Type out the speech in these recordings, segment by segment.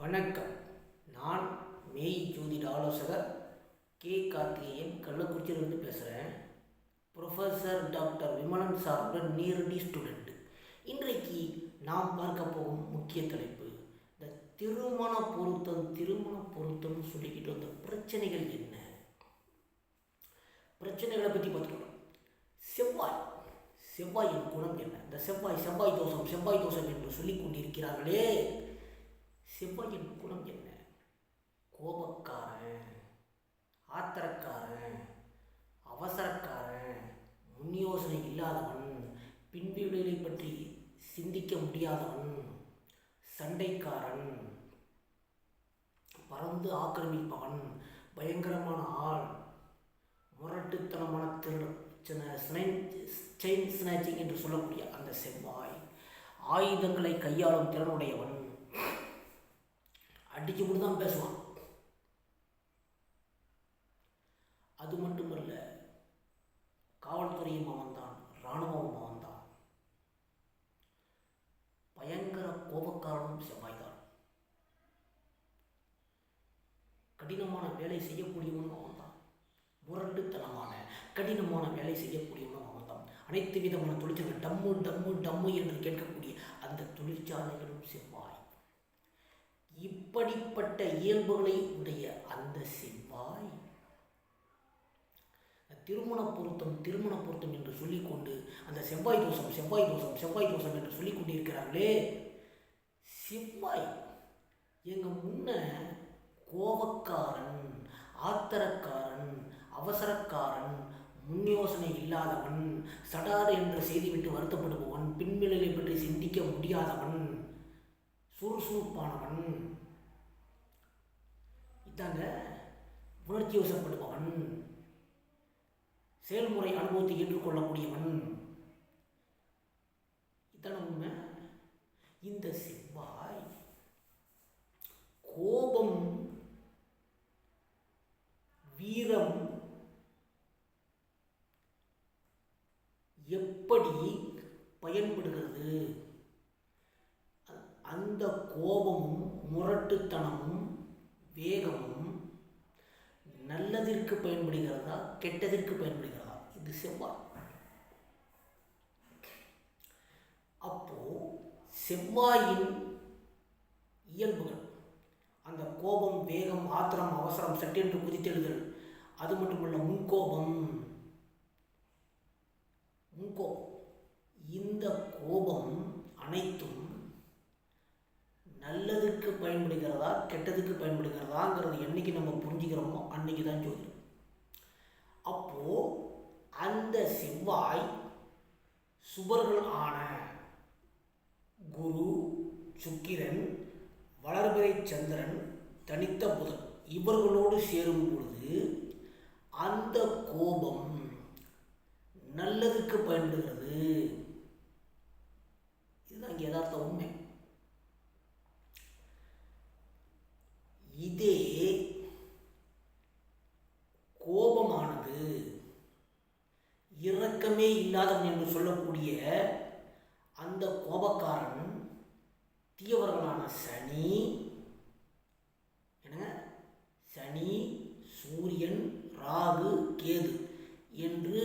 வணக்கம். நான் மெய் ஜோதிட ஆலோசகர் கே கார்த்திகேயன் கள்ளக்குறிச்சியிலிருந்து பேசுகிறேன் ப்ரொஃபஸர் டாக்டர் விமலன் சாருடன் நேரடி ஸ்டூடெண்ட் இன்றைக்கு நாம் பார்க்க போகும் முக்கிய தலைப்பு இந்த திருமண பொருத்தம் திருமண பொருத்தம்னு சொல்லிக்கிட்டு வந்த பிரச்சனைகள் என்ன? பிரச்சனைகளை பற்றி பார்த்துக்கணும் செவ்வாய் செவ்வாயின் குணம் என்ன? இந்த செவ்வாய் செவ்வாய் தோஷம் செவ்வாய் தோஷம் என்று சொல்லிக் கொண்டிருக்கிறார்களே செவ்வாயின் குணம் என்ன? கோபக்காரன் ஆத்திரக்காரன் அவசரக்காரன் முன் யோசனை இல்லாதவன் பின்விளைவை பற்றி சிந்திக்க முடியாதவன் சண்டைக்காரன் பறந்து ஆக்கிரமிப்பவன் பயங்கரமான ஆள் முரட்டுத்தனமான திருடன் செயின் ஸ்னாச்சிங் என்று சொல்லக்கூடிய அந்த செவ்வாய் ஆயுதங்களை கையாளும் திறனுடையவன் அடிச்சு மட்டும் தான் பேசுவான். அது மட்டுமல்ல காவல்துறையும் அவன்தான் இராணுவமும் அவன்தான். பயங்கர கோபக்காரனும் செவ்வாய்தான். கடினமான வேலை செய்யக்கூடியவனும் அவன்தான். முரட்டுத்தனமான கடினமான வேலை செய்யக்கூடியவனும் அவன்தான். அனைத்து விதமான தொழிற்சாலை டம்மு டம்மு டம்மு என்று கேட்கக்கூடிய அந்த தொழிற்சாலைகளும் செவ்வாய். இப்படிப்பட்ட இயல்புகளை உடைய அந்த செவ்வாய் திருமண பொருத்தம் திருமண பொருத்தம் என்று சொல்லிக்கொண்டு அந்த செவ்வாய் தோஷம் செவ்வாய் தோஷம் செவ்வாய் தோஷம் என்று சொல்லிக் கொண்டிருக்கிறார்களே செவ்வாய் எங்க முன்ன கோபக்காரன் ஆத்தரக்காரன் அவசரக்காரன் முன் யோசனை இல்லாதவன் சடார் என்று செய்துவிட்டு வருத்தப்படுபவன் பின்விளைவை பற்றி சிந்திக்க முடியாதவன் சுறுசுறுப்பானவன் இதாங்க உணர்ச்சி வசப்படுபவன் செயல்முறை அனுபவத்தை ஏற்றுக்கொள்ளக்கூடியவன். இதான உண்மை. இந்த செவ்வாய் கோபம் வீரம் எப்படி பயன்படுகிறது? அந்த கோபமும் முரட்டுத்தனமும் வேகமும் நல்லதிற்கு பயன்படுகிறதா கெட்டதிற்கு பயன்படுகிறதா? இது செவ்வாய். அப்போ செவ்வாயின் இயல்புகள் அந்த கோபம் வேகம் ஆத்திரம் அவசரம் சட்டென்று குதித்தெழுதல் அது மட்டுமல்ல முன்கோபம். முன்கோபம். இந்த கோபம் அனைத்தும் நல்லதுக்கு பயன்படுகிறதா கெட்டதுக்கு பயன்படுகிறதாங்கிறது என்றைக்கு நம்ம புரிஞ்சுக்கிறோமோ அன்னைக்கு தான் ஜோதிடம். அப்போது அந்த செவ்வாய் சுபர்கள் ஆன குரு சுக்கிரன் வளர்பிறை சந்திரன் தனித்த புதன் இவர்களோடு சேரும் பொழுது அந்த கோபம் நல்லதுக்கு பயன்படுகிறது. இதுதான் இங்கே யதார்த்த உண்மை. இதே கோபமானது இரக்கமே இல்லாதவன் என்று சொல்லக்கூடிய அந்த கோபக்காரன் தீயவர்களான சனி என்ன சனி சூரியன் ராகு கேது என்று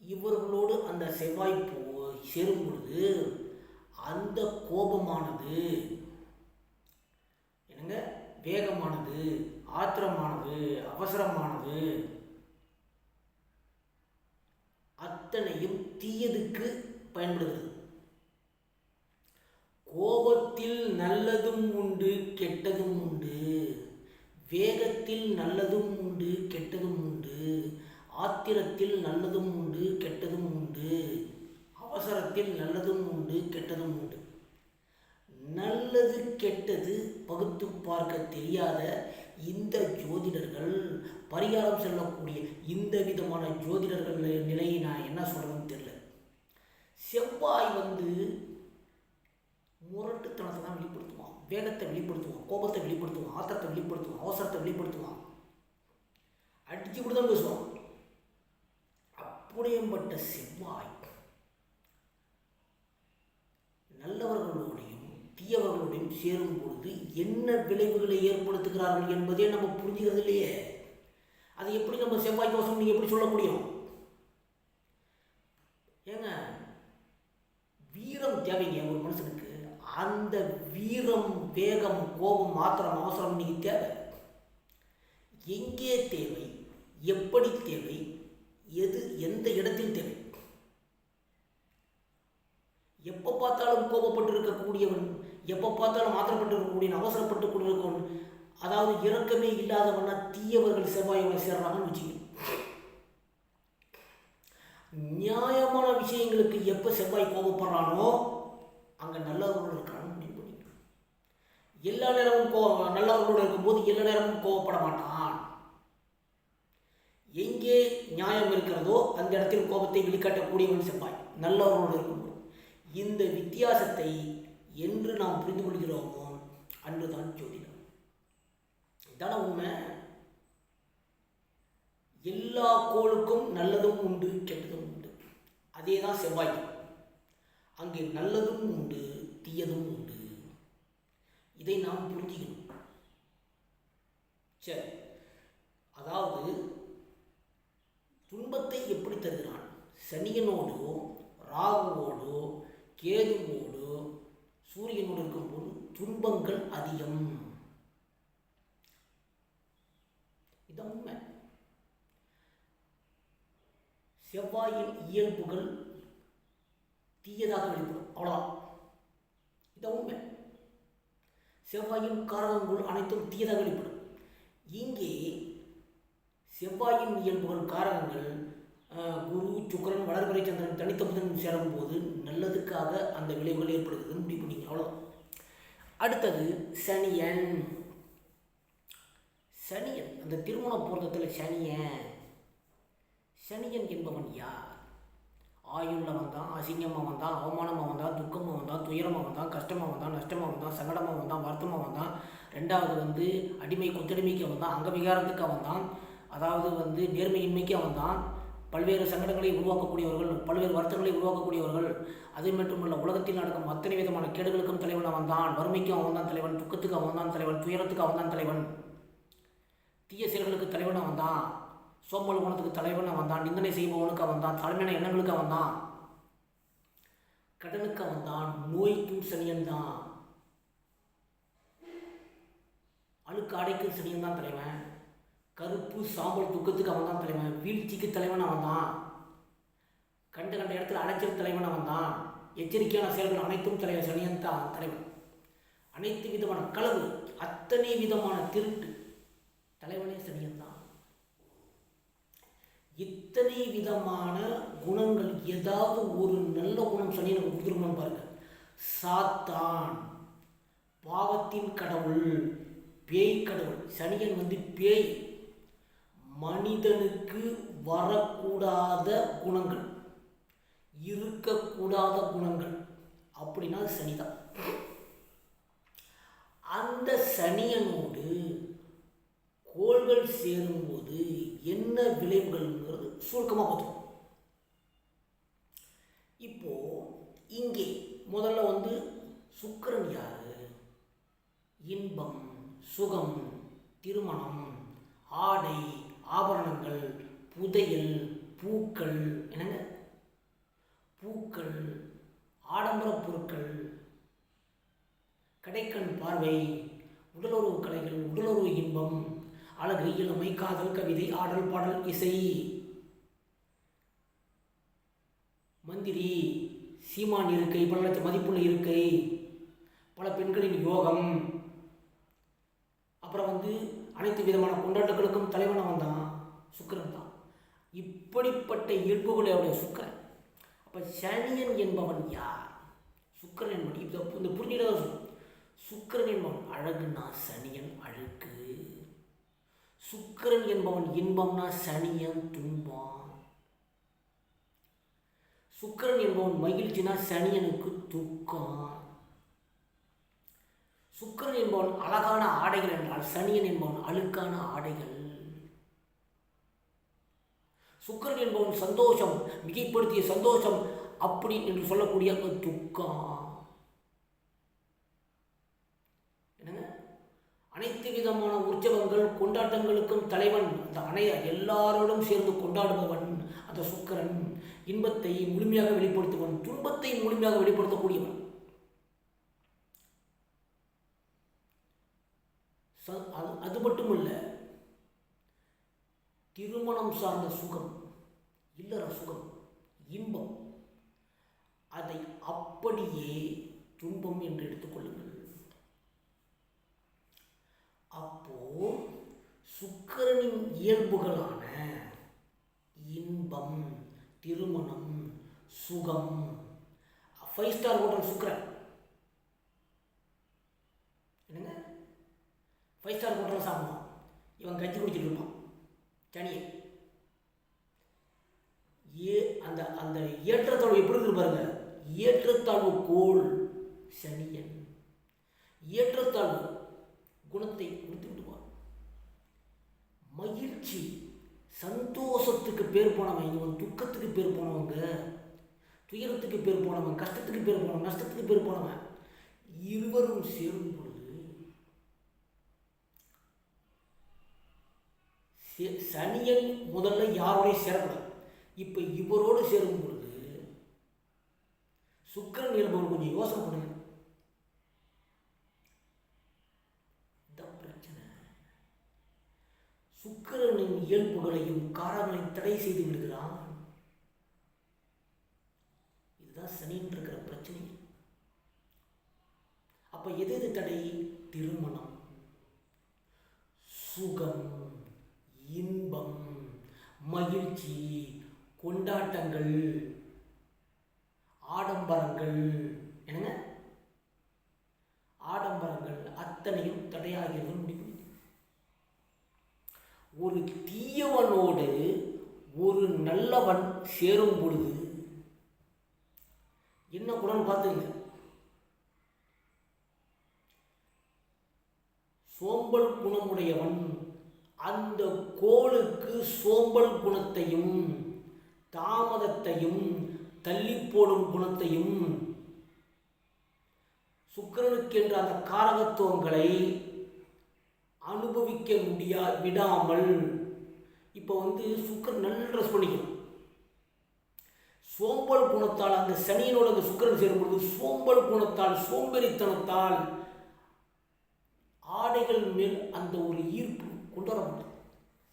இவர்களோடு அந்த செவ்வாய் போ சேரும் பொழுது அந்த கோபமானது என்ன? வேகமானது ஆத்திரமானது அவசரமானது. அத்தனையும் தீயதுக்கு பயன்படுகிறது. கோபத்தில் நல்லதும் உண்டு கெட்டதும் உண்டு. வேகத்தில் நல்லதும் உண்டு கெட்டதும் உண்டு. ஆத்திரத்தில் நல்லதும் உண்டு கெட்டதும் உண்டு. அவசரத்தில் நல்லதும் உண்டு கெட்டதும் உண்டு. நல்லது கெட்டது பகுத்து பார்க்க தெரியாத இந்த ஜோதிடர்கள் பரிகாரம் செல்லக்கூடிய இந்த விதமான ஜோதிடர்கள் நிலையை நான் என்ன சொல்கிறேன்னு தெரியல. செவ்வாய் வந்து முரட்டுத்தனத்தை தான் வெளிப்படுத்துவான். வேகத்தை வெளிப்படுத்துவான் கோபத்தை வெளிப்படுத்துவான் ஆத்திரத்தை வெளிப்படுத்துவான் அவசரத்தை வெளிப்படுத்துவான். அடிச்சு கூட தான் பேசுவான். அப்படியேப்பட்ட செவ்வாய் நல்லவர்களோடு தீயவர்களுடன் சேரும் பொழுது என்ன விளைவுகளை ஏற்படுத்துகிறார்கள் என்பதே நம்ம புரிஞ்சுக்கிறது இல்லையே. அதை எப்படி நம்ம செவ்வாய் தோஷம் நீங்கள் எப்படி சொல்ல முடியும்? ஏங்க வீரம் தேவைங்க ஒரு மனுஷனுக்கு. அந்த வீரம் வேகம் கோபம் மாத்திரம் அவசரம் நீங்கள் தேவை. எங்கே தேவை எப்படி தேவை எது எந்த இடத்தில் தேவை? எப்போ பார்த்தாலும் கோபப்பட்டு இருக்கக்கூடியவன் எப்போ பார்த்தாலும் மாத்திரப்பட்டு இருக்கக்கூடிய அவசரப்பட்டு கொண்டிருக்கவன் அதாவது இறக்கமே இல்லாதவனா தீயவர்கள் செவ்வாயோட சேர்றாங்கன்னு வச்சுக்கணும். நியாயமான விஷயங்களுக்கு எப்போ செவ்வாய் கோபப்படுறானோ அங்கே நல்லவர்களோடு இருக்கிறான்னு முடிவு பண்ணிக்கணும். எல்லா நேரமும் கோ நல்லவர்களோடு இருக்கும்போது எல்லா நேரமும் கோபப்பட மாட்டான். எங்கே நியாயம் இருக்கிறதோ அந்த இடத்தில் கோபத்தை வெளிக்காட்டக்கூடியவன் செவ்வாய் நல்லவர்களோடு இருக்கும்போது. இந்த வித்தியாசத்தை என்று நாம் புரிந்து கொள்கிறோமோ அன்றுதான் ஜோதிடம். இதான உண்மை. எல்லா கோளுக்கும் நல்லதும் உண்டு கெட்டதும் உண்டு. அதே தான் செவ்வாய் அங்கே நல்லதும் உண்டு தீயதும் உண்டு. இதை நாம் புரிஞ்சுக்கணும். சரி. அதாவது துன்பத்தை எப்படி தருகிறான்? சனியனோடோ ராகுவோடோ கேதுவோ சூரியனோடு இருக்கும்போது துன்பங்கள் அதிகம். இதான் உண்மை. செவ்வாயின் இயல்புகள் தீயதாக வெளிப்படும். அவ்வளோதான் இதான் உண்மை. செவ்வாயின் காரகங்கள் அனைத்தும் தீயதாக வெளிப்படும். இங்கே செவ்வாயின் இயல்புகள் காரகங்கள் குரு சுக்கரன் வளர்பிறை சந்திரன் தனித்த புதன் சேரும்போது நல்லதுக்காக அந்த விளைவுகள் ஏற்படுகிறது. முடிவு பண்ணிங்க. அவ்வளோ அடுத்தது சனியன். சனியன். அந்த திருமண பொருத்தத்தில் சனியன். சனியன் என்பவன் யார்? ஆயுளில் வந்தான் அசிங்கமாக வந்தான் அவமானமாக வந்தான் துக்கமாக வந்தான் துயரமாக வந்தான் கஷ்டமாக வந்தான் நஷ்டமாக வந்தான் சங்கடமாக வந்தான் வருத்தமாக வந்தான் ரெண்டாவது வந்து அடிமை கொத்தடிமைக்கு வந்தான் அங்கவிகாரத்துக்கு வந்தான் அதாவது வந்து நேர்மையின்மைக்கு வந்தான் பல்வேறு சங்கடங்களை உருவாக்கக்கூடியவர்கள் பல்வேறு வருத்தங்களை உருவாக்கக்கூடியவர்கள். அது மட்டுமல்ல உலகத்தில் நடக்கும் அத்தனை விதமான கேடுகளுக்கும் தலைவன் அவன் தான் வறுமைக்கும் அவன் தான் தலைவன் துக்கத்துக்கு அவன் தான் தலைவன் துயரத்துக்கு அவன் தான் தலைவன். தீய செயல்களுக்கு தலைவன் அவன் தான் சோம்பல் குணத்துக்கு தலைவன் அவன் தான் நிந்தனை செய்பவனுக்கு அவன் தான் தலைமையான எண்ணங்களுக்கு அவன் தான் கடனுக்கு அவன் தான் நோய்க்கும் சனியன் தான் அழுக்கு அடைக்கும் சனியன் தான் தலைவன். கருப்பு சாம்பல் துக்கத்துக்கு அவன் தான் தலைவன். வீழ்ச்சிக்கு தலைவன் அவன் தான் கண்ட கண்ட இடத்துல அடைச்சல் தலைவன் அவன் தான் எச்சரிக்கையான செயல்கள் அனைத்தும் தலைவர் சனியன் தான் தலைவன். அனைத்து விதமான களவு அத்தனை விதமான திருட்டு தலைவனே சனியன் தான். இத்தனை விதமான குணங்கள் ஏதாவது ஒரு நல்ல குணம் சனியனுக்கு கொடுத்துருமான்னு பாருங்க. சாத்தான் பாவத்தின் கடவுள் பேய் கடவுள். சனியன் வந்து பேய். மனிதனுக்கு வரக்கூடாத குணங்கள் இருக்கக்கூடாத குணங்கள் அப்படின்னா சனிதான். அந்த சனியனோடு கோள்கள் சேரும்போது என்ன விளைவுகள்ங்கிறது சுருக்கமாக பார்த்துக்கணும் இப்போ இங்கே முதல்ல வந்து சுக்கரன் யார்? இன்பம் சுகம் திருமணம் ஆடை ஆபரணங்கள் புதையல் பூக்கள் என்னங்க? பூக்கள் ஆடம்பர பொருட்கள் கடைக்கண் பார்வை உடலுறவு கலைகள் உடலுறவு இன்பம் அழகு இளமை காதல் கவிதை ஆடல் பாடல் இசை மந்திரி சீமான் இருக்கை பல லட்சம் மதிப்புள்ள இருக்கை பல பெண்களின் யோகம் அப்புறம் வந்து அனைத்து விதமான கொண்டாட்டங்களுக்கும் தலைவன் அவன் தான் சுக்கரன் தான். இப்படிப்பட்ட இயல்புகளை அவருடைய சுக்கிரன். அப்போ சனியன் என்பவன் யார்? சுக்கரன் என்பவன். இப்போ இந்த புரிஞ்சுக்கிட்ட சுக்கரன் என்பவன் அழகுனா சனியன் அழுக்கு. சுக்கரன் என்பவன் இன்பம்னா சனியன் துன்பம். சுக்கரன் என்பவன் மகிழ்ச்சினா சனியனுக்கு துக்கம். சுக்கரன் என்பவன் அழகான ஆடைகள் என்றால் சனியன் என்பவன் அழுக்கான ஆடைகள். சுக்கரன் என்பவன் சந்தோஷம் மிகைப்படுத்திய சந்தோஷம் அப்படி என்று சொல்லக்கூடிய அந்த துக்கம். அனைத்து விதமான உற்சவங்கள் கொண்டாட்டங்களுக்கும் தலைவன் அந்த அணைய எல்லாரோடும் சேர்ந்து கொண்டாடுபவன் அந்த சுக்கரன். இன்பத்தை முழுமையாக வெளிப்படுத்துவன் துன்பத்தை முழுமையாக வெளிப்படுத்தக்கூடியவன் ச- அது அது மட்டுமல்ல திருமணம் சார்ந்த சுகம் இல்லற சுகம் இன்பம் அதை அப்படியே துன்பம் என்று எடுத்துக்கொள்ளுங்கள் அப்போ சுக்கரனின் இயல்புகளான இன்பம் திருமணம் சுகம் ஃபைவ் ஸ்டார் ஹோட்டல் சுக்கரன். என்னங்க? ஃபைவ் ஸ்டார் ஹோட்டலில் சாப்பிடுவான் இவன் கஞ்சி குடிச்சிட்டு இருப்பான். சனியை ஏ அந்த அந்த ஏற்றத்தாழ்வு எப்படி இருக்கு பாருங்க. ஏற்றத்தாழ்வு கோள் சனியன். ஏற்றத்தாழ்வு குணத்தை கொடுத்து விடுவான். மகிழ்ச்சி சந்தோஷத்துக்கு பேர் போனவன் இவன் துக்கத்துக்கு பேர் போனவங்க துயரத்துக்கு பேர் போனவன் கஷ்டத்துக்கு பேர் போனவன் நஷ்டத்துக்கு பேர் போனவன் இருவரும் சேரும் பொழுது சே- சனியன் முதல்ல யாரோடையும் சேரக்கூடாது. இப்போ இவரோடு சேரும் பொழுது சுக்கரன் இருப்பவர் கொஞ்சம் யோசனை பண்ணுங்க. இதான் பிரச்சனை. சுக்கிரனின் இயல்புகளையும் காரங்களையும் தடை செய்து விடுகிறான். இதுதான் சனின்னு இருக்கிற பிரச்சனை. அப்ப எது எது தடை? திருமணம் சுகம் மகிழ்ச்சி கொண்டாட்டங்கள் ஆடம்பரங்கள் என்னங்க? ஆடம்பரங்கள் அத்தனையும் தடையாகிறது முடிவு ஒரு தீயவனோடு ஒரு நல்லவன் சேரும் பொழுது என்ன குணம் பார்த்துங்க சோம்பல் குணமுடையவன் அந்த கோளுக்கு சோம்பல் குணத்தையும் தாமதத்தையும் தள்ளி போடும் குணத்தையும் சுக்கரனுக்கு என்ற அந்த காரகத்துவங்களை அனுபவிக்க முடியா விடாமல் இப்போ வந்து சுக்கரன் நல்ல ட்ரெஸ் பண்ணிக்கணும் சோம்பல் குணத்தால் அந்த சனியினோட அந்த சுக்கிரன் சேரும்பொழுது சோம்பல் குணத்தால் சோம்பேறித்தனத்தால் ஆடைகள் மேல் அந்த ஒரு ஈர்ப்பு கொண்டு வர முடியும்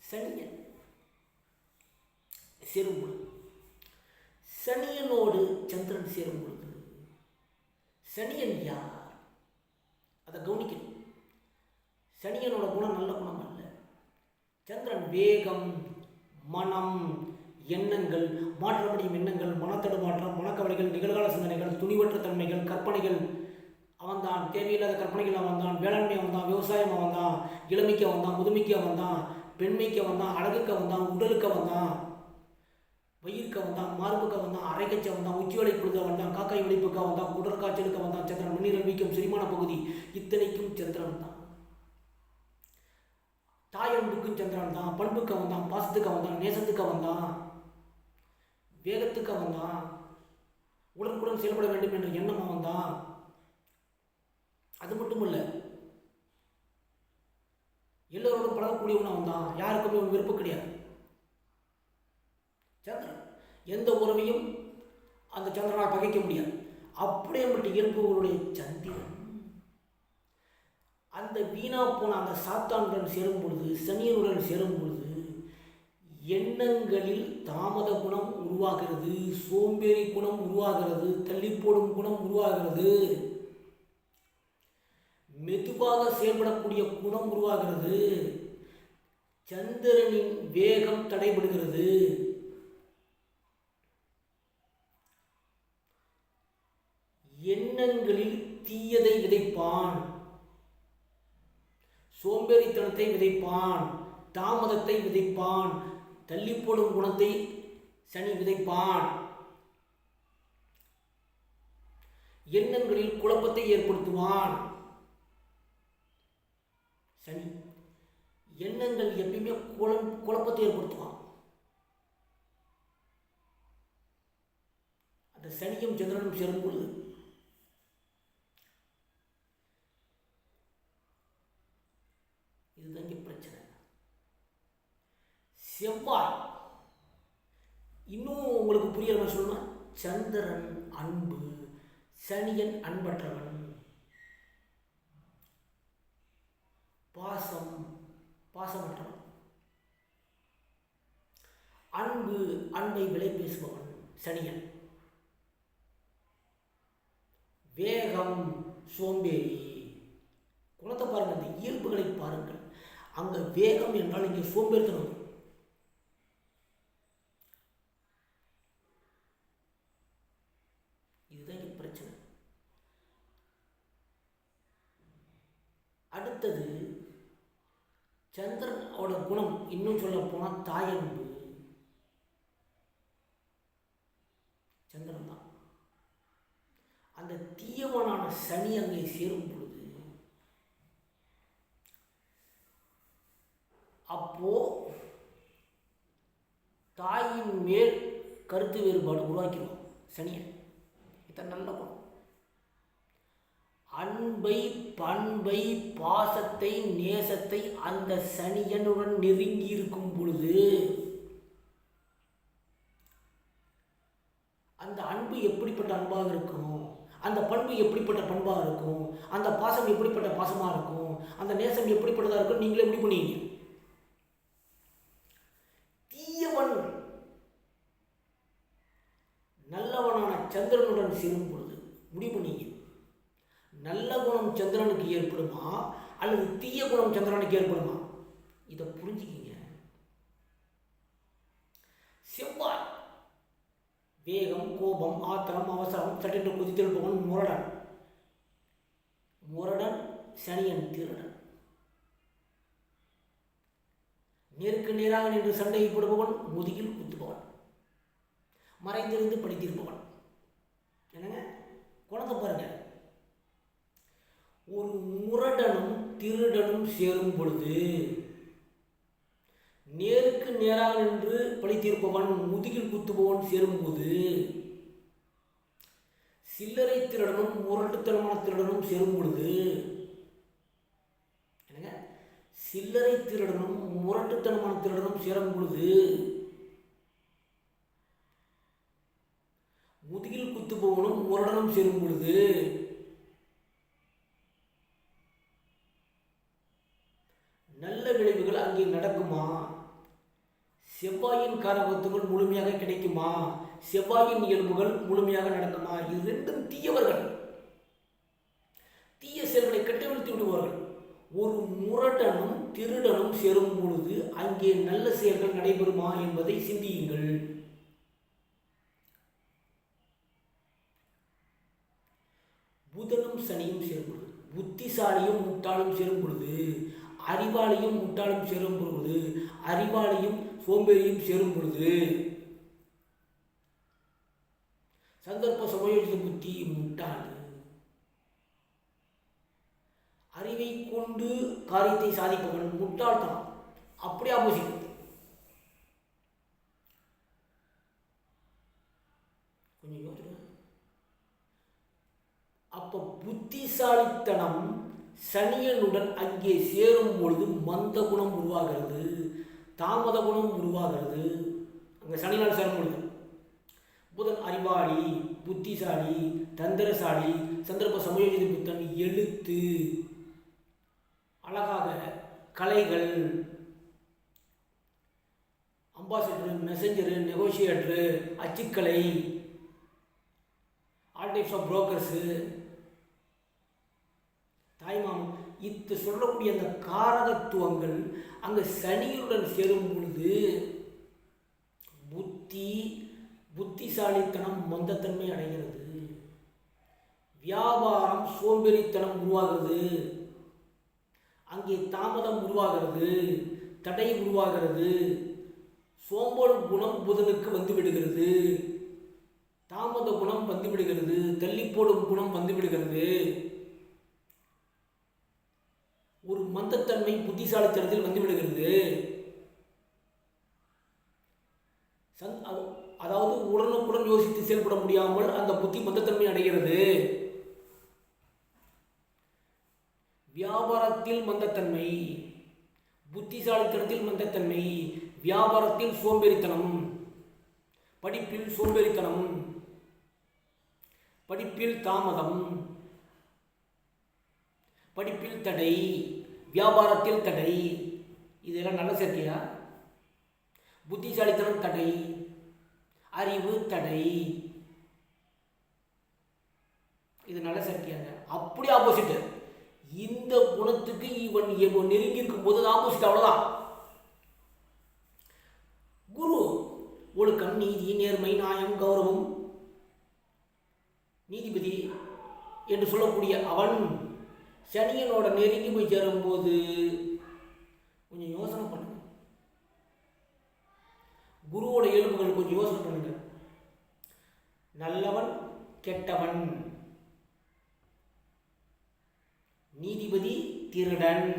சனியன். சேரும் பொழுது சனியனோடு சந்திரன் சேரும் பொழுது சனியன் யார்? அதை கவனிக்கணும். சனியனோட குணம் நல்ல குணம் அல்ல. சந்திரன் வேகம் மனம் எண்ணங்கள் மாற்றமடையும் எண்ணங்கள் மனத்தடுமாற்றம் மனக்கவலைகள் நிகழ்கால சிந்தனைகள் துணிவற்ற தன்மைகள் கற்பனைகள் அவன்தான். தேவையில்லாத கற்பனைகள் வந்தான் வேளாண்மை வந்தான் விவசாயம் வந்தான் இளமைக்கு வந்தான் முதுமைக்கு வந்தான் பெண்மைக்கு வந்தான் அழகுக்கு வந்தான் உடலுக்கு அவன்தான். வயிறுக்கு அவன்தான். மார்புக்கு அவன்தான். அரைக்கச்சி அவன்தான். உச்சி வலை பொழுது அவன்தான். காக்காய் வெடிப்புக்கு அவன்தான். குடற்காய்ச்சலுக்கு வந்தான் சந்திரன் மண்ணீரல் வீக்கம் செரிமான பகுதி. இத்தனைக்கும் சந்திரன் தான். தாயன்புக்கும் சந்திரன் தான். பண்புக்கு அவன் தான் பாசத்துக்கு அவன் தான் நேசத்துக்கு அவன் தான் வேகத்துக்கு அவன் தான் உடனுக்குடன் செயல்பட வேண்டும் என்ற எண்ணம் அவன் தான் அது மட்டும் இல்லை எல்லோரோடும் பழகக்கூடியவன் அவன் தான் யாருக்குமே அவன் விருப்பம் கிடையாது. சந்திரன் எந்த உறவையும் அந்த சந்திரனால் பகைக்க முடியாது. அப்படியேப்பட்ட இயல்புகளுடைய சந்திரன் அந்த வீணா போன அந்த சாத்தானுடன் சேரும் பொழுது சனியனுடன் சேரும் பொழுது எண்ணங்களில் தாமத குணம் உருவாகிறது சோம்பேறி குணம் உருவாகிறது தள்ளி போடும் குணம் உருவாகிறது. மெதுவாக செயல்படக்கூடிய குணம் உருவாகிறது. சந்திரனின் வேகம் தடைபடுகிறது. எண்ணங்களில் தீயதை விதைப்பான். சோம்பேறித்தனத்தை விதைப்பான். தாமதத்தை விதைப்பான். தள்ளி போடும் குணத்தை சனி விதைப்பான். எண்ணங்களில் குழப்பத்தை ஏற்படுத்துவான். சனி. எண்ணங்கள் எப்பயுமே குழம் குழப்பத்தை ஏற்படுத்துவான். அந்த சனியும் சந்திரனும் சேரும் பொழுது இதுதான் இங்கே பிரச்சனை. செவ்வாய். இன்னும் உங்களுக்கு புரியுற மாதிரி சொல்லணும் சந்திரன் அன்பு சனியன் அன்பற்றவன். பாசம் பாசமற்றவன் அன்பு அன்பை விலை பேசுபவன் சனியன். வேகம் சோம்பேறி. குணத்தை பாருங்கள் அந்த இயல்புகளை பாருங்கள். அங்கே வேகம் என்றால் இங்கே சோம்பேறித்தனம் வரும். இதுதான் இங்கே பிரச்சனை அடுத்தது சந்திரனோட குணம் இன்னும் சொல்ல போனால் தாயன்பு சந்திரன் தான். அந்த தீயவனான சனி அங்கே சேரும் பொழுது அப்போ தாயின் மேல் கருத்து வேறுபாடு உருவாக்கிடுவோம் சனியை இத்தனை நல்ல குணம். அன்பை பண்பை பாசத்தை நேசத்தை அந்த சனியனுடன் நெருங்கி இருக்கும் பொழுது அந்த அன்பு எப்படிப்பட்ட அன்பாக இருக்கும்? அந்த பண்பு எப்படிப்பட்ட பண்பாக இருக்கும்? அந்த பாசம் எப்படிப்பட்ட பாசமாக இருக்கும்? அந்த நேசம் எப்படிப்பட்டதாக இருக்கும்? நீங்களே முடிவு பண்ணுவீங்க தீயவன் நல்லவனான சந்திரனுடன் சேரும் பொழுது முடிவு பண்ணீங்க நல்ல குணம் சந்திரனுக்கு ஏற்படுமா? அல்லது தீய குணம் சந்திரனுக்கு ஏற்படுமா? இதை புரிஞ்சுக்கிங்க. செவ்வாய். வேகம் கோபம் ஆத்திரம் அவசரம் சட்டென்று குதித்தெழுப்பவன் முரடன். முரடன் சனியன் திருடன். நேருக்கு நேராக நின்று சண்டையை போடுபவன் முதுகில் குத்துபவன். மறைந்திருந்து படித்திருப்பவன். என்னங்க? குழந்தை பாருங்கள் ஒரு முரடனும் திருடனும் சேரும் பொழுது நேருக்கு நேராக நின்று பழித்திருப்பவன் முதுகில் குத்துபவன் சேரும்போது சில்லறை திருடனும் முரட்டுத்தனமான திருடனும் சேரும் பொழுது என்னங்க? சில்லறை திருடனும் முரட்டுத்தனமான திருடனும் சேரும் பொழுது முதுகில் குத்துபவனும் முரடனும் சேரும் பொழுது நல்ல விளைவுகள் அங்கே நடக்குமா செவ்வாயின் காரகத்துகள் முழுமையாக கிடைக்குமா? செவ்வாயின் இயல்புகள் முழுமையாக நடக்குமா? இது ரெண்டும் தீயவர்கள். தீய செயல்களை கட்டவிழ்த்து விடுவார்கள். ஒரு முரடனும் திருடனும் சேரும் பொழுது அங்கே நல்ல செயல்கள் நடைபெறுமா என்பதை சிந்தியுங்கள். புதனும் சனியும் சேரும் பொழுது புத்திசாலியும் முட்டாளும் சேரும் பொழுது அறிவாளியும் முட்டாளும் சேரும் பொழுது அறிவாளியும் சோம்பேறியும் சேரும் பொழுது சந்தர்ப்ப சமயோஜித புத்தி முட்டாள் அறிவை கொண்டு காரியத்தை சாதிப்பவன் முட்டாள்தான். அப்படியே ஆப்போசிட் கொஞ்சம் யோசிச்சு அப்போ புத்திசாலித்தனம் சனியனுடன் அங்கே சேரும் பொழுது மந்த குணம் உருவாகிறது. தாமத குணம் உருவாகிறது. அங்கே சனியால் சேரும் பொழுது புதன் அறிவாளி புத்திசாலி தந்திரசாலி சந்தர்ப்ப சமயோஜித புத்தன் எழுத்து. அழகாக கலைகள். அம்பாசிடரு மெசஞ்சரு நெகோஷியேட்டரு அச்சுக்கலை. ஆல் டைப்ஸ் ஆஃப் புரோக்கர்ஸு தாய்மாமன் இத்து சொல்லக்கூடிய அந்த காரகத்துவங்கள் அங்கே சனியுடன் சேரும் பொழுது புத்தி புத்திசாலித்தனம் மந்தத்தன்மை அடைகிறது. வியாபாரம் சோம்பேறித்தனம் உருவாகிறது. அங்கே தாமதம் உருவாகிறது தடை உருவாகிறது. சோம்பல் குணம் புதனுக்கு வந்துவிடுகிறது தாமத குணம் வந்துவிடுகிறது தள்ளிப்போடும் குணம் வந்து விடுகிறது புத்திசாலித்தனத்தில் வந்துவிடுகிறது சந் அதாவது உடனுக்குடன் யோசித்து செயல்பட முடியாமல் அந்த புத்தி மந்தத்தன்மை அடைகிறது. வியாபாரத்தில் மந்தத்தன்மை புத்திசாலித்தனத்தில் மந்தத்தன்மை வியாபாரத்தில் சோம்பேறித்தனம் படிப்பில் சோம்பேறித்தனம் படிப்பில் தாமதம் படிப்பில் தடை வியாபாரத்தில் தடை. இதெல்லாம் நல்ல சேர்க்கையா? புத்திசாலித்தனம் தடை. அறிவு தடை. இது நல்ல சேர்க்கையாங்க. அப்படி ஆப்போசிட் இந்த குணத்துக்கு இவன் இவன் நெருங்கி இருக்கும் போது ஆப்போசிட் அவ்வளோதான் குரு ஒழுக்கம் நீதி நேர்மை நியாயம் கௌரவம். நீதிபதி என்று சொல்லக்கூடிய அவன் சனியனோட நெருங்கி போய் சேரும்போது கொஞ்சம் யோசனை பண்ணுங்க. குருவோட எலும்புகள் கொஞ்சம் யோசனை பண்ணுங்க. நல்லவன் கெட்டவன். நீதிபதி திருடன்.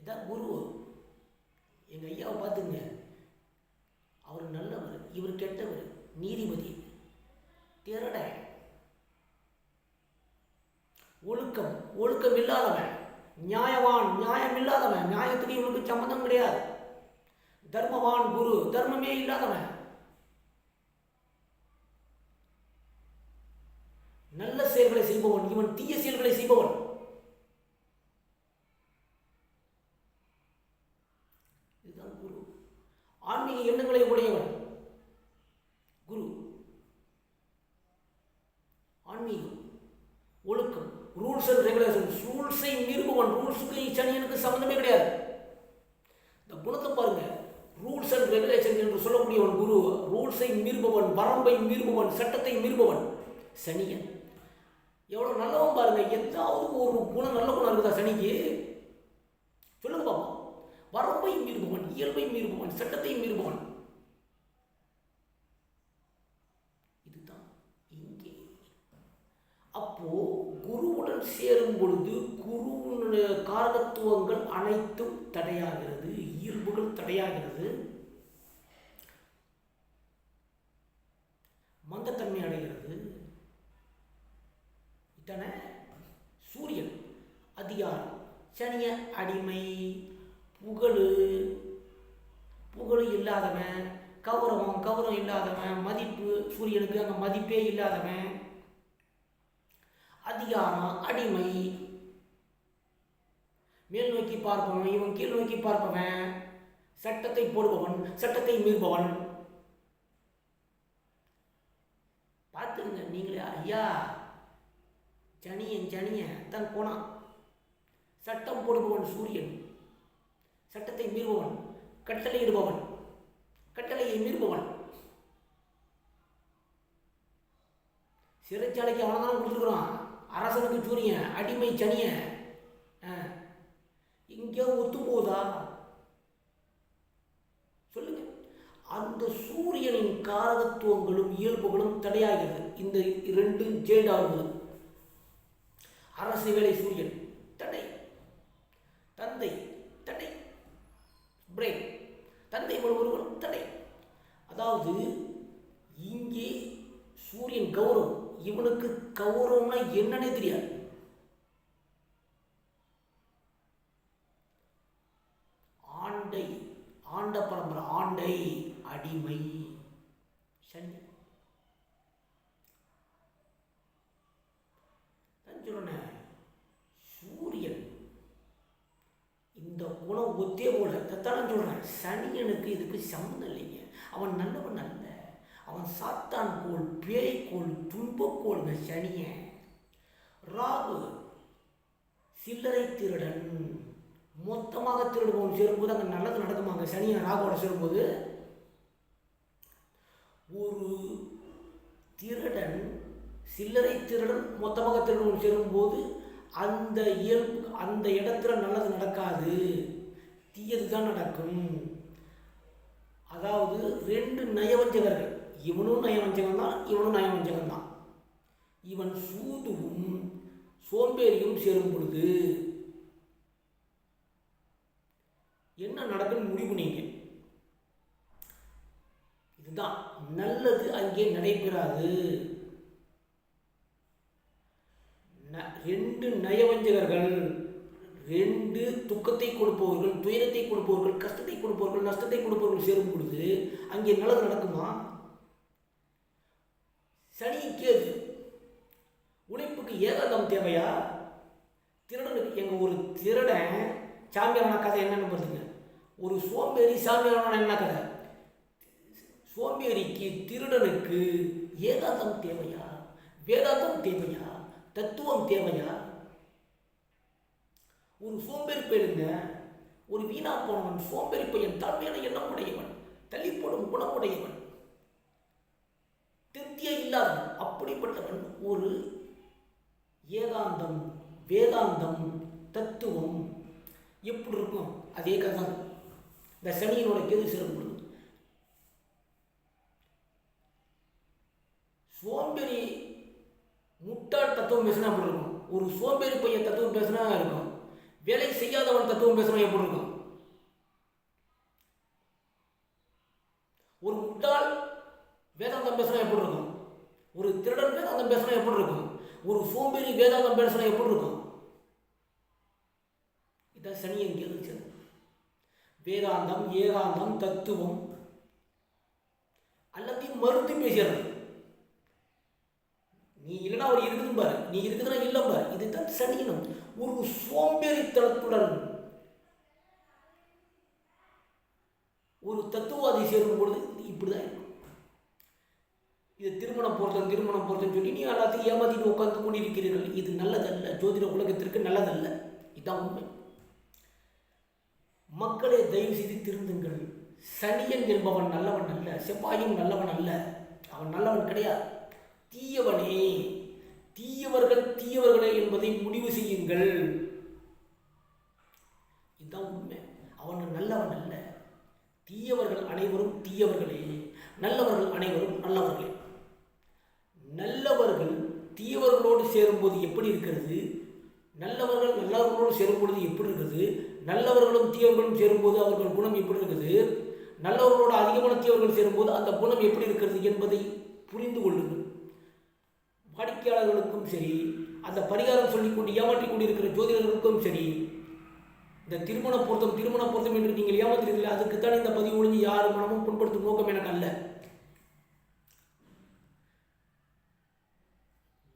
இதான் குரு. எங்க ஐயாவை பார்த்துங்க. அவர் நல்லவர் இவர் கெட்டவர் நீதிபதி. திருடன் ஒழுக்கம் ஒழுக்கம் இல்லாதவன். நியாயவான் நியாயம் இல்லாதவன். நியாயத்துக்கு இவனுக்கு சம்மந்தம் கிடையாது. தர்மவான் குரு தர்மமே இல்லாதவன். நல்ல செயல்களை செய்பவன் இவன் தீய செயல்களை செய்பவன். இதுதான் குரு. ஆன்மீக எண்ணங்களை உடையவன் குரு ஆன்மீகம் ஒழுக்கம் ரூல்ஸ் அண்ட் ரெகுலேஷன் ரூல்ஸை மீறுபவன் ரூல்ஸுக்கு சனியனுக்கு சம்மந்தமே கிடையாது. இந்த குணத்தை பாருங்க. ரூல்ஸ் அண்ட் ரெகுலேஷன் என்று சொல்லக்கூடியவன் குரு ரூல்ஸை மீறுபவன் வரம்பை மீறுபவன் சட்டத்தை மீறுபவன் சனியன். எவ்வளோ நல்லவன் பாருங்க எதாவது ஒரு குணம் நல்ல குணம் இருக்குதா சனிக்கு? சொல்லுங்க பாப்போம் வரம்பை மீறுபவன் இயல்பை மீறுபவன் சட்டத்தை மீறுபவன் இதுதான் இங்கே. அப்போ குருவுடன் சேரும் பொழுது குருவினுடைய காரகத்துவங்கள் அனைத்தும் தடையாகிறது இயல்புகள் தடையாகிறது. மந்தத்தன்மை அடைகிறது. இத்தனை. சூரியன் அதிகாரம் சனிய அடிமை புகழு. புகழு இல்லாதவன் கௌரவம் கௌரவம் இல்லாதவன் மதிப்பு. சூரியனுக்கு அங்கே மதிப்பே இல்லாதவன். அதிகாரம் அடிமை. மேல் நோக்கி பார்ப்பவன் இவன் கீழ் நோக்கி பார்ப்பவன். சட்டத்தை போடுபவன் சட்டத்தை மீறுபவன். பார்த்துங்க நீங்களே ஐயா. ஜனியன் ஜனியன் தான் போனான் சட்டம் போடுபவன் சூரியன். சட்டத்தை மீறுபவன் கட்டளையிடுபவன் கட்டளையை மீறுபவன். சிறைச்சாலைக்கு அவனை கொடுத்துருக்குறான். அரசனுக்கு சூரியன் அடிமை சனியன் ஆ. இங்கே ஒத்து போதா சொல்லுங்க. அந்த சூரியனின் காரகத்துவங்களும் இயல்புகளும் தடையாகிறது. இந்த இரண்டு ஜெயிண்ட் அரசு வேலை சூரியன். தடை. தந்தை தடை. பிரேக் தந்தை ஒருவரும் தடை. அதாவது இங்கே சூரியன் கௌரவம் இவனுக்கு கௌரவம்னா என்னன்னே தெரியாது. ஆண்டை ஆண்ட பரம்பரை ஆண்டை அடிமை. சனி நான் சூரியன் இந்த குணம் ஒத்தே போல. தத்தான சொல்கிறேன் சனியனுக்கு இதுக்கு சம்மந்தம் இல்லைங்க. அவன் நல்லவன் நல்ல அவன் சாத்தான் கோல் பேய் கோல் துன்பக்கோள்ங்க சனியன் ராகு சில்லறை திருடன். மொத்தமாக திருடுபவன் சேரும்போது அங்கே நல்லது நடக்குமாங்க சனியன் ராகுவோட சேரும்போது ஒரு திருடன் சில்லறை திருடன் மொத்தமாக திருடன் சேரும்போது அந்த இயல்பு அந்த இடத்துல நல்லது நடக்காது. தீயது தான் நடக்கும். அதாவது ரெண்டு நயவஞ்சகர்கள். இவனும் நயவஞ்சகன் தான் இவனும் நயவஞ்சகன் தான் இவன் சூதுவும் சோம்பேறியும் சேரும் பொழுது என்ன நடக்குன்னு முடிவு நீங்க. இதுதான் நல்லது அங்கே நடைபெறாது. ந- ரெண்டு நயவஞ்சகர்கள் ரெண்டு துக்கத்தை கொடுப்பவர்கள் துயரத்தை கொடுப்பவர்கள் கஷ்டத்தை கொடுப்பவர்கள் நஷ்டத்தை கொடுப்பவர்கள் சேரும் பொழுது அங்கே நல்லது நடக்குமா? சனி கேது. உழைப்புக்கு ஏகாதம் தேவையா? திருடனுக்கு எங்கள் ஒரு திருடன் சாமியாரான கதை என்னென்னு பார்த்துங்க ஒரு சோம்பேறி சாமியாரான என்ன கதை? சோம்பேறிக்கு திருடனுக்கு ஏகாந்தம் தேவையா? வேதாந்தம் தேவையா? தத்துவம் தேவையா? ஒரு சோம்பேறி பயிலுங்க ஒரு வீணா போனவன் சோம்பேறி பையன் தாழ்மையான எண்ணம் உடையவன் தள்ளி போடும் குணமுடையவன். திருப்தியே இல்லாத அப்படிப்பட்டவன் ஒரு ஏகாந்தம் வேதாந்தம் தத்துவம் எப்படி இருக்கும் அதே கதை இந்த சனியினோட கேது சிறப்பு சோம்பேறி முட்டாள் தத்துவம் பேசினா எப்படி இருக்கும்? ஒரு சோம்பேறி பையன் தத்துவம் பேசினா இருக்கும். வேலை செய்யாதவன் தத்துவம் பேசினா எப்படி இருக்கும்? ஒரு முட்டாள் வேதாந்தம் பேசினா எப்படி இருக்கும்? ஒரு திருடன் வேதாந்தம் பேசினா எப்படி இருக்கும்? ஒரு சோம்பேறி வேதாந்தம் பேசினா எப்படி இருக்கும்? இதான் சனி எங்கே வேதாந்தம் ஏகாந்தம் தத்துவம் எல்லாத்தையும் மறுத்து பேசுறது நீ இல்லைன்னா அவர் இருக்குதுன்னு பாரு. நீ இருக்குதுன்னா இல்லை பாரு. இதுதான் சனியனம் ஒரு சோம்பேறித்தனத்துடன் ஒரு தத்துவாதி சேரும் பொழுது இப்படிதான் இது திருமணம் பொருத்தம் திருமணம் பொருத்தம் சொல்லி நீ எல்லாத்தையும் ஏமாத்திட்டு உட்காந்து கொண்டிருக்கிறீர்கள். இது நல்லதல்ல. ஜோதிட உலகத்திற்கு நல்லதல்ல. இதுதான் உண்மை. மக்களை தயவு செய்து திருந்துங்கள். சனியன் என்பவன் நல்லவன் அல்ல. செவ்வாயும் நல்லவன் அல்ல. அவன் நல்லவன் கிடையாது. தீயவனே. தீயவர்கள் தீயவர்களே என்பதை முடிவு செய்யுங்கள். இதுதான் உண்மை. அவன் நல்லவன் அல்ல. தீயவர்கள் அனைவரும் தீயவர்களே. நல்லவர்கள் அனைவரும் நல்லவர்களே. நல்லவர்கள் தீயவர்களோடு சேரும்போது எப்படி இருக்கிறது? நல்லவர்கள் நல்லவர்களோடு சேரும்பொழுது எப்படி இருக்குது? நல்லவர்களும் தீயவர்களும் சேரும்போது அவர்கள் குணம் எப்படி இருக்குது? நல்லவர்களோடு அதிகமான தீயவர்கள் சேரும்போது அந்த குணம் எப்படி இருக்கிறது என்பதை புரிந்து கொள்ளுங்கள். வாடிக்கையாளர்களுக்கும் சரி அந்த பரிகாரம் சொல்லிக்கொண்டு ஏமாற்றிக் கொண்டிருக்கிற ஜோதிடர்களுக்கும் சரி இந்த திருமண பொருத்தம் திருமண பொருத்தம் என்று நீங்கள் ஏமாத்துறீங்களா அதுக்குத்தான் இந்த பதிவு ஒழிஞ்சு யார் மனமும் புண்படுத்தும் நோக்கம் எனக்கு அல்ல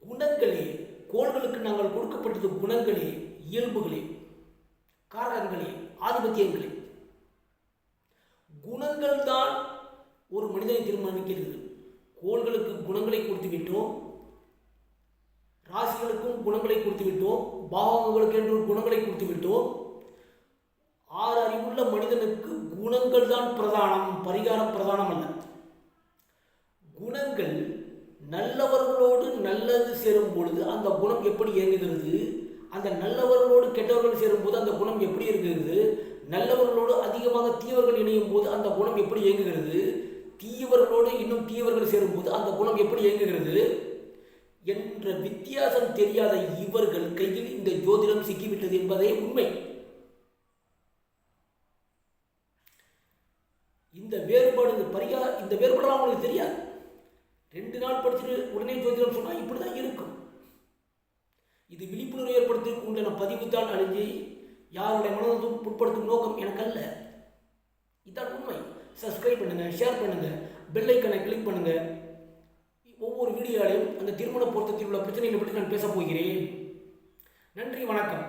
குணங்களே கோள்களுக்கு நாங்கள் கொடுக்கப்பட்டது குணங்களே இயல்புகளே காரகங்களே ஆதிபத்தியங்களே குணங்கள் தான் ஒரு மனிதனை தீர்மானிக்கிறது. கோள்களுக்கு குணங்களை கொடுத்து விட்டோம் ராசிகளுக்கும் குணங்களை கொடுத்து விட்டோம் பாவங்களுக்கு என்று குணங்களை கொடுத்து விட்டோம் ஆறு அறிவுள்ள மனிதனுக்கு குணங்கள் தான் பிரதானம் பரிகாரம் பிரதானம் அல்ல. குணங்கள் நல்லவர்களோடு நல்லது சேரும் பொழுது அந்த குணம் எப்படி இயங்குகிறது? அந்த நல்லவர்களோடு கெட்டவர்கள் சேரும்போது அந்த குணம் எப்படி இருக்கிறது? நல்லவர்களோடு அதிகமாக தீவர்கள் இணையும் போது அந்த குணம் எப்படி இயங்குகிறது? தீயவர்களோடு இன்னும் தீயவர்கள் சேரும்போது அந்த குணம் எப்படி இயங்குகிறது? என்ற வித்தியாசம் தெரியாத இவர்கள் கையில் இந்த ஜோதிடம் சிக்கிவிட்டது என்பதே உண்மை. இந்த வேறுபாடு இந்த பரிகா இந்த வேறுபாடெல்லாம் அவங்களுக்கு தெரியாது. ரெண்டு நாள் படிச்சுட்டு உடனே ஜோதிடம் சொன்னால் இப்படி தான் இருக்கும். இது விழிப்புணர்வு ஏற்படுத்துவதற்கு உண்டான பதிவு தான் அழிஞ்சு யாருடைய மனதும் உட்படுத்தும் நோக்கம் எனக்கு அல்ல இதுதான் உண்மை சப்ஸ்கிரைப் பண்ணுங்கள் ஷேர் பண்ணுங்கள் பெல்லைக்கனை கிளிக் பண்ணுங்கள் ஒவ்வொரு வீடியோலையும் அந்த திருமண பொருத்தத்தில் உள்ள பிரச்சனைகளை பற்றி நான் பேசப் போகிறேன். நன்றி வணக்கம்.